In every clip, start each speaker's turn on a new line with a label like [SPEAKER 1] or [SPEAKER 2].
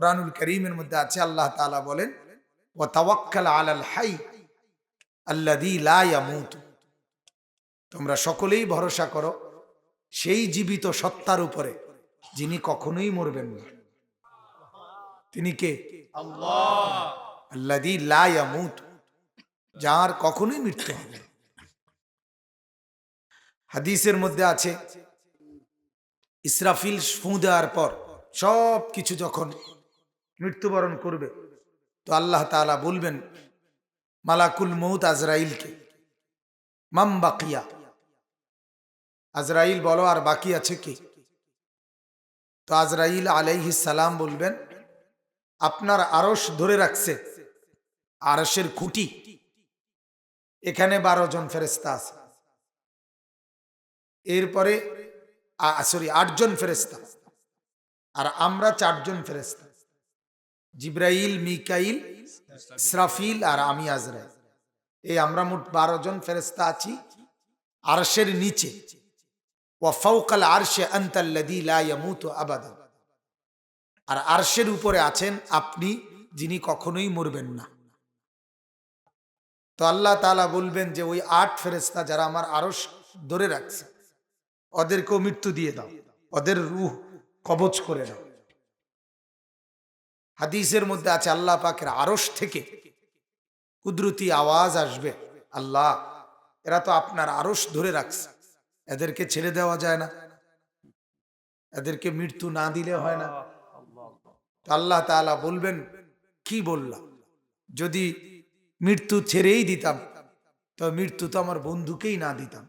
[SPEAKER 1] কোরআনুল করিমের মধ্যে আছে আল্লাহ তাআলা বলেন ও তাওয়াক্কাল আলাল হাই আল্লাযী লা ইয়ামুত। তোমরা সকলেই ভরসা করো সেই জীবিত সত্তার উপরে যিনি কখনোই মরবেন না। তিনি কে? আল্লাযী লা ইয়ামুত যার কখনোই মৃত্যু হবে হাদিসের মধ্যে আছে ইসরাফিল ফু দেওয়ার পর সব কিছু যখন মৃত্যুবরণ করবে। তো আল্লাহ তাআলা বলবেন, মালাকুল মৌত আজরাইলকে। মাম বাকিয়া। আজরাইল বলো, আর বাকি আছে কি? তো আজরাইল আলাইহিস সালাম বলবেন, আপনার আরস ধরে রাখছে আরসের খুঁটি। এখানে বারো জন ফেরেস্তা আছে। এরপরে সরি আটজন ফেরেস্তা আর আমরা চারজন ফেরেস্তা জিব্রাইল, মিকাইল ইসরাফিল আর আমি আজরাইল। এই আমরা মোট বারো জন ফেরেস্তা আছি আরশের নিচে। আরশে আন্তাল্লাদি আর আরশের উপরে আছেন আপনি যিনি কখনোই মরবেন না। তো আল্লাহ তাআলা বলবেন যে ওই আট ফেরেস্তা যারা আমার আরশ ধরে রাখছে, ওদেরকেও মৃত্যু দিয়ে দাও, ওদের রুহ কবচ করে দাও। হাদিসের মধ্যে আছে, আল্লাহ পাকের আরশ থেকে কুদরতি আওয়াজ আসবে। আল্লাহ, এরা তো আপনার আরশ ধরে রাখছে। এদেরকে ছেড়ে দেওয়া যায় না। এদেরকে মৃত্যু না দিলে হয় না। আল্লাহ তাআলা বলবেন, কি বললাম? যদি মৃত্যু ছেড়েই দিতাম, তো মৃত্যু তো আমার বন্ধুকেই না দিতাম।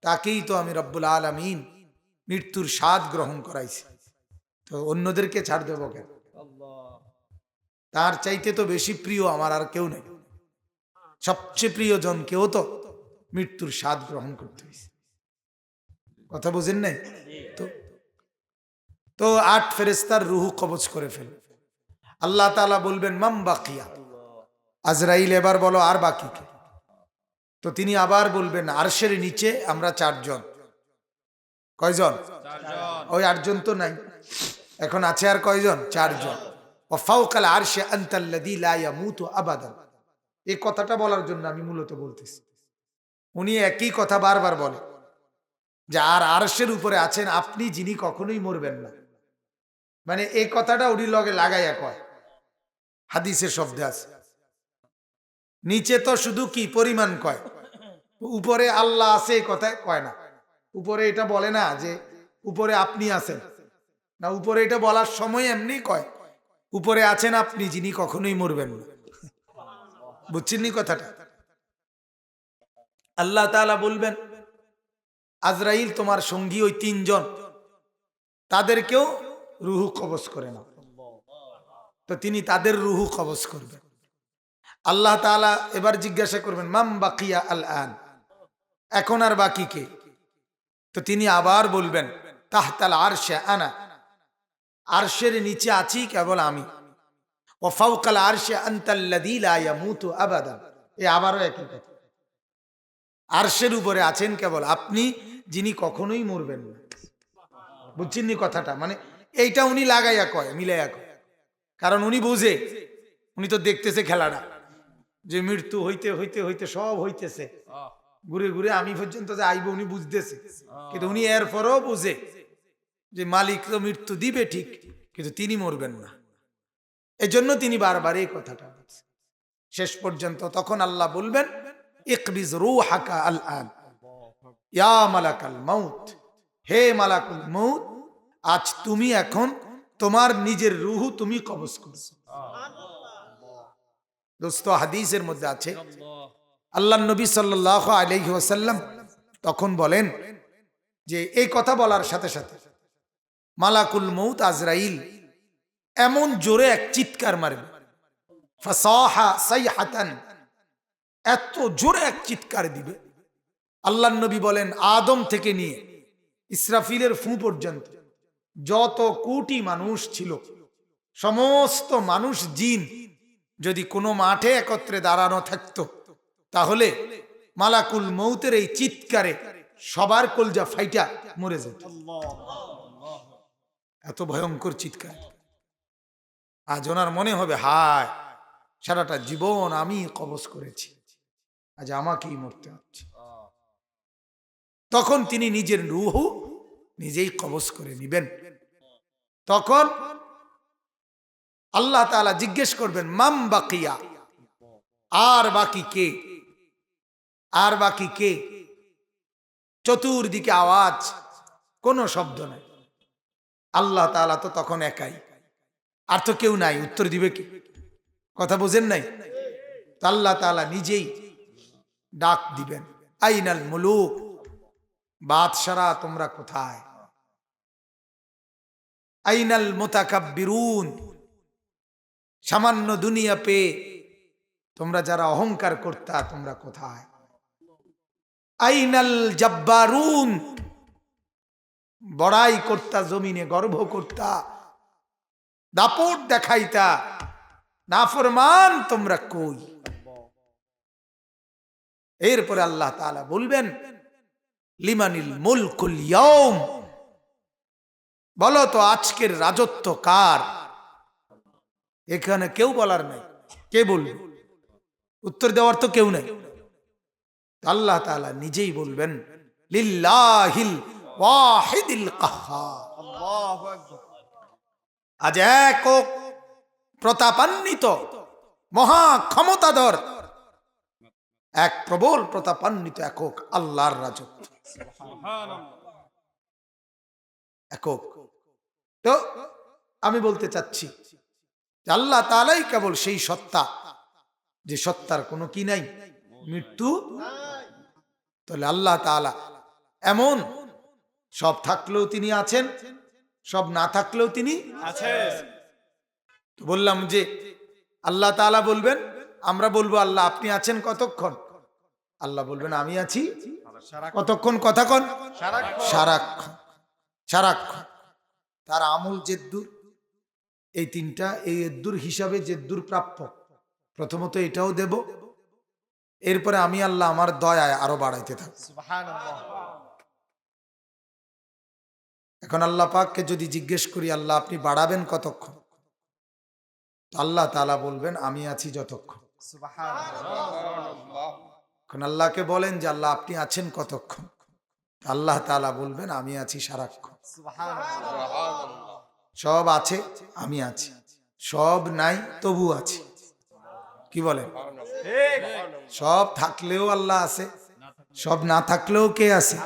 [SPEAKER 1] তাকেই তো আমি রব্বুল আলমিন মৃত্যুর স্বাদ গ্রহণ করাইছি। তো অন্যদেরকে ছাড় দেব কেন? তার চাইতে তো বেশি প্রিয় আমার আর কেউ নেই। সবচেয়ে প্রিয়জন কেউ তো মৃত্যুর স্বাদ গ্রহণ করতে হয়েছে কথা বুঝেন নাই? তো তো আট ফেরেস্তার রুহু কবচ করে ফেল। আল্লাহ তাআলা বলবেন, মাম বাকিয়া? আজরাইল এবার বলো, আর বাকি তো তিনি আবার বলবেন, আরশের নিচে আমরা চারজন। কয়জন? ওই আটজন তো নাই। এখন আছে আর কয়জন? চারজন। ওয়াফাউকাল আরশে আনতাল্লাযী লা ইয়ামুতু আবাদান। এই কথাটা বলার জন্য আমি মূলত বলতেছি। উনি একই কথা বারবার বলে যে আর আরশের উপরে আছেন আপনি যিনি কখনোই মরবেন না। মানে এই কথাটা উনি লগে লাগাইয়া কয়। হাদিসের শব্দে আছে। নিচে তো শুধু কি পরিমাণ কয়? উপরে আল্লাহ আছে এই কথায় কয় না। উপরে এটা বলে না যে উপরে আপনি আছেন। না, উপরে এটা বলার সময় এমনি কয়, উপরে আছেন আপনি, যিনি কখনোই মরবেন না। বুঝছেন নি কথাটা? আল্লাহ তাআলা বলবেন, আজরাইল তোমার সঙ্গী ওই তিনজন, তাদেরকেও রুহু কবজ করে না তো তিনি তাদের রুহু কবজ করবেন। আল্লাহ তাআলা এবার জিজ্ঞাসা করবেন, মাম বাকিয়া আল আন এখন আর বাকি কে? তো তিনি আবার বলবেন, তাহতাল আরশে আনা। আরশের নিচে আছি কেবল আমি। ও ফাউকাল আরশে আন্তাল্লাযী লা ইয়ামুতু আবাদান এ আবারও একই কথা। আরশের উপরে আছেন কেবল আপনি, যিনি কখনোই মরবেন না। বুঝছেননি কথাটা? মানে এইটা উনি লাগাইয়া কয়, মিলাইয়া কয়। কারণ উনি বুঝে, উনি তো দেখতেছে খেলাটা। যে মৃত্যু হইতে হইতে হইতে সব হইতেছে। ঘুরে ঘুরে আমি পর্যন্ত যে আইব উনি বুঝতেছে। কিন্তু উনি এরপরও বুঝে যে মালিক তো মৃত্যু দিবে ঠিক কিন্তু তিনি মরবেন না। এজন্য তিনি বারবার এই কথাটা বলছেন শেষ পর্যন্ত তখন আল্লাহ বলবেন ইকবিজ রু হাকা আল আন। ইয়া মালাকাল মাউত। হে মালাকুল মৌত আজ তুমি এখন তোমার নিজের রুহু তুমি কবজ করছ। দোস্ত হাদিসের মধ্যে আছে আল্লাহ নবী সাল্লাহ আলহি তখন বলেন যে, এই কথা বলার সাথে সাথে মালাকুল মৌত আজরাইল এমন জোরে এক চিৎকার মারবে। এত জোরে এক চিৎকার দিবে। আল্লাহ নবী বলেন, আদম থেকে নিয়ে ইসরাফিলের ফু পর্যন্ত যত কোটি মানুষ ছিল, সমস্ত মানুষ জিন, যদি কোনো মাঠে একত্রে দাঁড়ানো থাকতো তাহলে মালাকুল মৌতের এই চিৎকারে সবার কলজা ফাইটা মরে যেত। এত ভয়ঙ্কর চিৎকার। আজ ওনার মনে হবে, হায়, সারাটা জীবন আমি কবজ করেছি। আজ আমাকেই মরতে হচ্ছে। তখন তিনি নিজের রুহু নিজেই কবজ করে নিবেন। তখন আল্লাহ তাআলা জিজ্ঞেস করবেন, মাম বাকিয়া? আর বাকি কে? আর বাকি কে? চতুর্দিকে আওয়াজ, কোনো শব্দ নাই। আল্লাহ তাআলা তো তখন একাই। আর তো কেউ নাই, উত্তর দিবে কি? কথা বোঝেন নাই? আল্লাহ তাআলা নিজেই ডাক দিবেন, আইনাল মুলুক, বাদশারা তোমরা কোথায়? আইনাল মোতাকাব্বিরুন, সামান্য দুনিয়া পেয়ে তোমরা যারা অহংকার করতা তোমরা কোথায়? আইনাল জব্বারুন। বড়াই করতা, জমিনে গর্ব করতা। দাপট দেখাইতা। নাফরমান, তোমরা কই? এরপরে আল্লাহ তাআলা বলবেন, লিমানিল মুলকুল ইয়াউম। বলো তো, আজকের রাজত্ব কার? এখানে কেউ বলার নাই। কে বলবে? উত্তর দেওয়ার তো কেউ নাই। আল্লাহ তাআলা নিজেই বলবেন লিল্লাহিল ওয়াহিদিল আজ একক প্রতাপান্বিত মহা ক্ষমতাধর এক প্রবল প্রতাপান্বিত একক আল্লাহর রাজত্ব। একক। তো আমি বলতে চাচ্ছি আল্লাহ তালাই কেবল সেই সত্তা যে সত্তার কোনো কি নাই মৃত্যু তাহলে আল্লাহ তাআলা এমন সব থাকলেও তিনি আছেন, সব না থাকলেও তিনি তো বললাম যে আল্লাহ তাআলা বলবেন, আমরা বলব, আল্লাহ আপনি আছেন কতক্ষণ? আল্লাহ বলবেন, আমি আছি কতক্ষণ? কথাক্ষণ সারাক্ষণ। সারাক্ষণ। তার আমল জেদ্দুর, এই তিনটা, এই এদ্দুর হিসাবে জেদ্দুর প্রাপ্য। প্রথমত এটাও দেব এরপরে আমি আল্লাহ আমার দয়ায় আরও বাড়াইতে থাকব। এখন আল্লাহ পাককে যদি জিজ্ঞেস করি আল্লাহ আপনি বাড়াবেন কতক্ষণ? আল্লাহ তালা বলবেন আমি আছি যতক্ষণ। এখন আল্লাহকে বলেন যে আল্লাহ আপনি আছেন কতক্ষণ? আল্লাহ তাআলা বলবেন আমি আছি সারাক্ষণ। সব আছে আমি আছি। সব নাই তবু আছি। কি বলেন? সব থাকলেও আল্লাহ আছে, সব না থাকলেও কে আছে?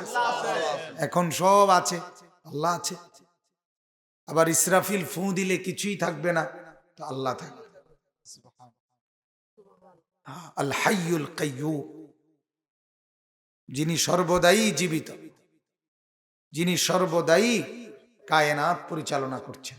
[SPEAKER 1] এখন সব আছে, আল্লাহ আছে। আবার ইসরাফিল ফু দিলে কিছুই থাকবে না, তো আল্লাহ থাকবে। আল হাইয়ুল কাইয়্যুম যিনি সর্বদাই জীবিত, যিনি সর্বদাই কায়নাত পরিচালনা করছেন।